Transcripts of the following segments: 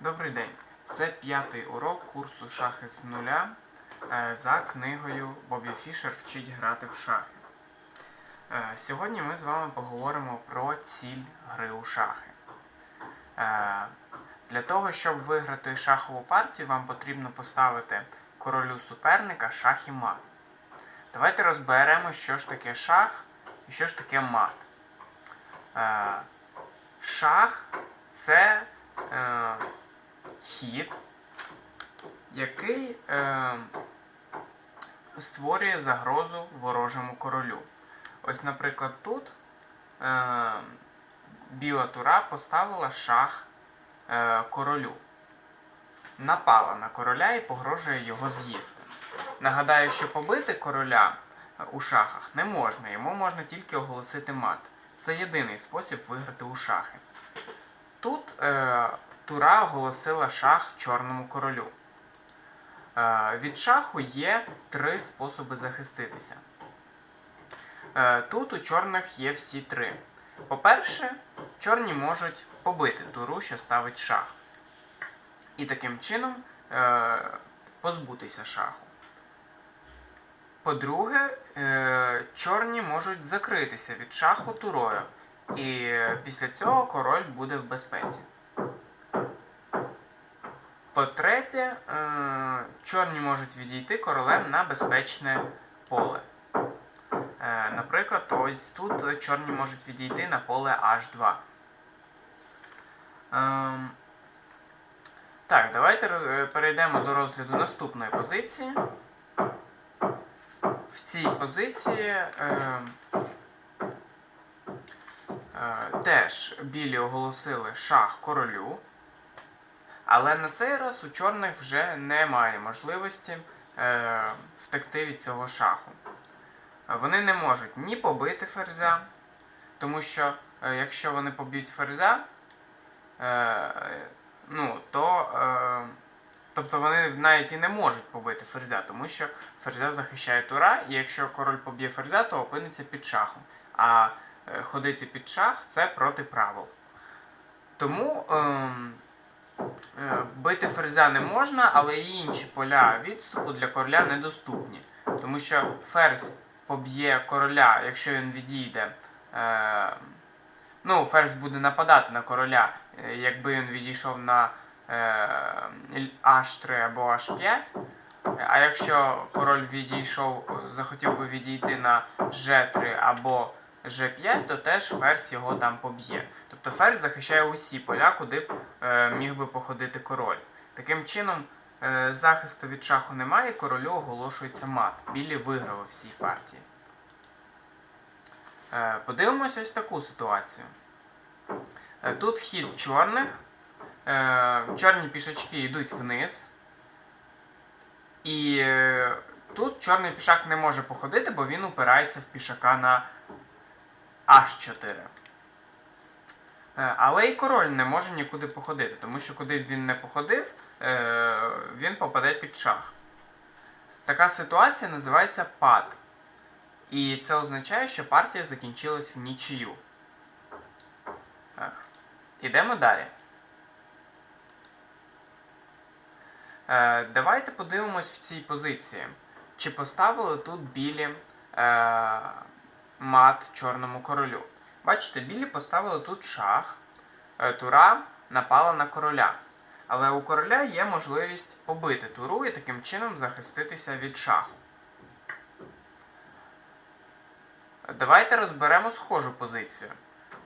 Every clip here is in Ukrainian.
Добрий день. Це п'ятий урок курсу Шахи з нуля е, за книгою Бобі Фішер Вчить грати в шахи. Е, Сьогодні ми з вами поговоримо про ціль гри у шахи. Е, Для того, щоб виграти шахову партію, вам потрібно поставити королю суперника шах і мат. Давайте розберемо, що ж таке шах і що ж таке мат. Шах це хід, який е, створює загрозу ворожому королю. Ось, наприклад, тут е, біла тура поставила шах е, королю. Напала на короля і погрожує його з'їсти. Нагадаю, що побити короля е, у шахах не можна, йому можна тільки оголосити мат. Це єдиний спосіб виграти у шахи. Тут е, Тура оголосила шах чорному королю. Е, від шаху є три способи захиститися. Е, тут у чорних є всі три. По-перше, чорні можуть побити туру, що ставить шах. І таким чином е, позбутися шаху. По-друге, чорні можуть закритися від шаху турою. І після цього король буде в безпеці. По-третє, е, чорні можуть відійти королем на безпечне поле. Е, Наприклад, ось тут чорні можуть відійти на поле H2. Ем, Так, давайте е, перейдемо до розгляду наступної позиції. В цій позиції е, е, теж білі оголосили шах королю. Але на цей раз у чорних вже немає можливості е, втекти від цього шаху. Вони не можуть ні побити ферзя, тому що е, якщо вони поб'ють ферзя, е, ну, то, е, тобто вони навіть і не можуть побити ферзя, тому що ферзя захищає тура, і якщо король поб'є ферзя, то опиниться під шахом. А е, ходити під шах це проти правил. Тому. Е, Бити ферзя не можна, але і інші поля відступу для короля недоступні. Тому що ферзь поб'є короля, якщо він відійде. Е, ну, ферзь буде нападати на короля, е, якби він відійшов на е, H3 або H5. А якщо король відійшов, захотів би відійти на G3 або G5, то теж ферзь його там поб'є. Тобто ферзь захищає усі поля, куди е, міг би походити король. Таким чином, е, захисту від шаху немає, королю оголошується мат. Білі виграли в цій партії. Е, подивимось ось таку ситуацію. Е, тут хід чорних. Е, чорні пішачки йдуть вниз. І е, тут чорний пішак не може походити, бо він упирається в пішака на H4. Е, Але і король не може нікуди походити, тому що куди б він не походив, е, він попаде під шах. Така ситуація називається пад. І це означає, що партія закінчилась в нічию. Е, Ідемо далі. Давайте подивимось в цій позиції. Чи поставили тут білі мат чорному королю? Бачите, білі поставили тут шах, е, тура напала на короля. Але у короля є можливість побити туру і таким чином захиститися від шаху. Давайте розберемо схожу позицію.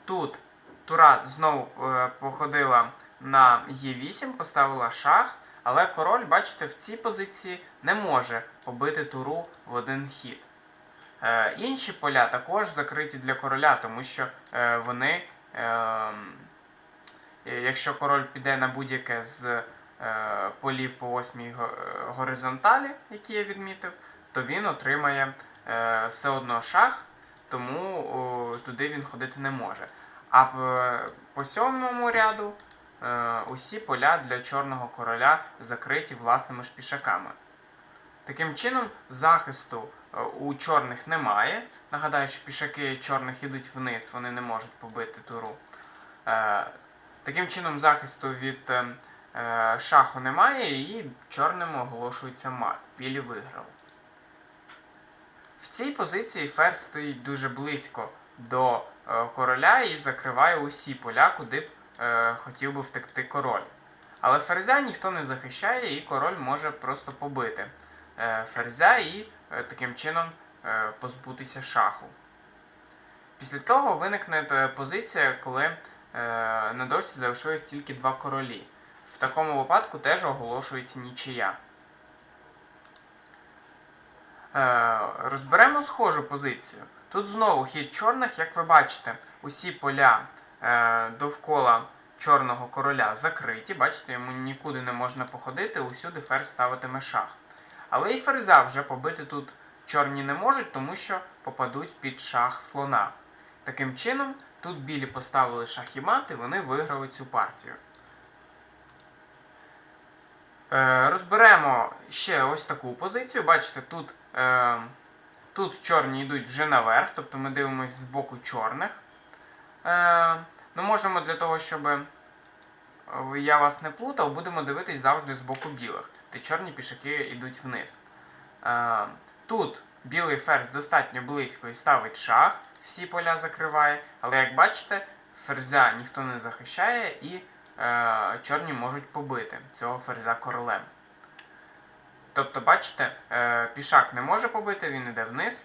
Тут тура знову е, походила на Е8, поставила шах, але король, бачите, в цій позиції не може побити туру в один хід. Е, інші поля також закриті для короля, тому що е, вони, е, е, якщо король піде на будь-яке з полів по восьмій го- горизонталі, які я відмітив, то він отримає все одно шах, тому туди він ходити не може. А по сьомому ряду усі поля для чорного короля закриті власними ж пішаками. Таким чином, захисту у чорних немає. Нагадаю, що пішаки чорних ідуть вниз, вони не можуть побити туру. Е, Таким чином, захисту від е, Е, шаху немає і чорним оголошується мат. Білі виграли. В цій позиції ферзь стоїть дуже близько до короля і закриває усі поля, куди б хотів би втекти король. Але ферзя ніхто не захищає, і король може просто побити ферзя і таким чином е, позбутися шаху. Після того виникне е, позиція, коли е, на дошці залишилось тільки два королі. В такому випадку теж оголошується нічия. Е, розберемо схожу позицію. Тут знову хід чорних, як ви бачите, усі поля е, довкола чорного короля закриті. Бачите, йому нікуди не можна походити, усюди ферзь ставитиме шах. Але і ферзя вже побити тут чорні не можуть, тому що попадуть під шах слона. Таким чином, тут білі поставили шах і мат, і вони виграли цю партію. Е, розберемо ще ось таку позицію. Бачите, тут, е, тут чорні йдуть вже наверх, тобто ми дивимося з боку чорних. Е, ну, можемо для того, щоб я вас не плутав, будемо дивитись завжди з боку білих, чорні пішаки йдуть вниз. Е, тут білий ферзь достатньо близько і ставить шах, всі поля закриває, але як бачите, ферзя ніхто не захищає і е, чорні можуть побити цього ферзя королем. Тобто, бачите, е, пішак не може побити, він йде вниз,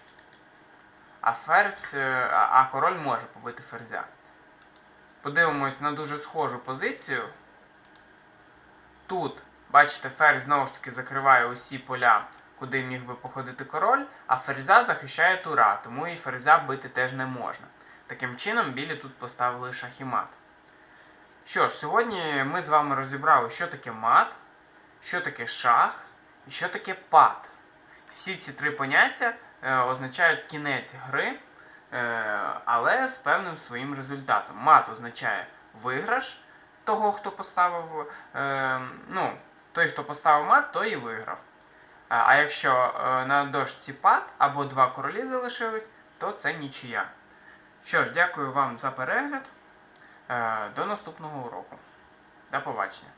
а ферзь, е, а, а король може побити ферзя. Подивимось на дуже схожу позицію. Тут, бачите, ферзь знову ж таки закриває усі поля, куди міг би походити король, а ферзя захищає тура, тому і ферзя бити теж не можна. Таким чином, білі тут поставили шах і мат. Що ж, сьогодні ми з вами розібрали, що таке мат, що таке шах і що таке пат. Всі ці три поняття е, означають кінець гри, е, але з певним своїм результатом. Мат означає виграш того, хто поставив, е, ну, той, хто поставив мат, той і виграв. А, якщо е, на дошці пад або два королі залишились, то це нічия. Що ж, дякую вам за перегляд. Е, До наступного уроку. До побачення.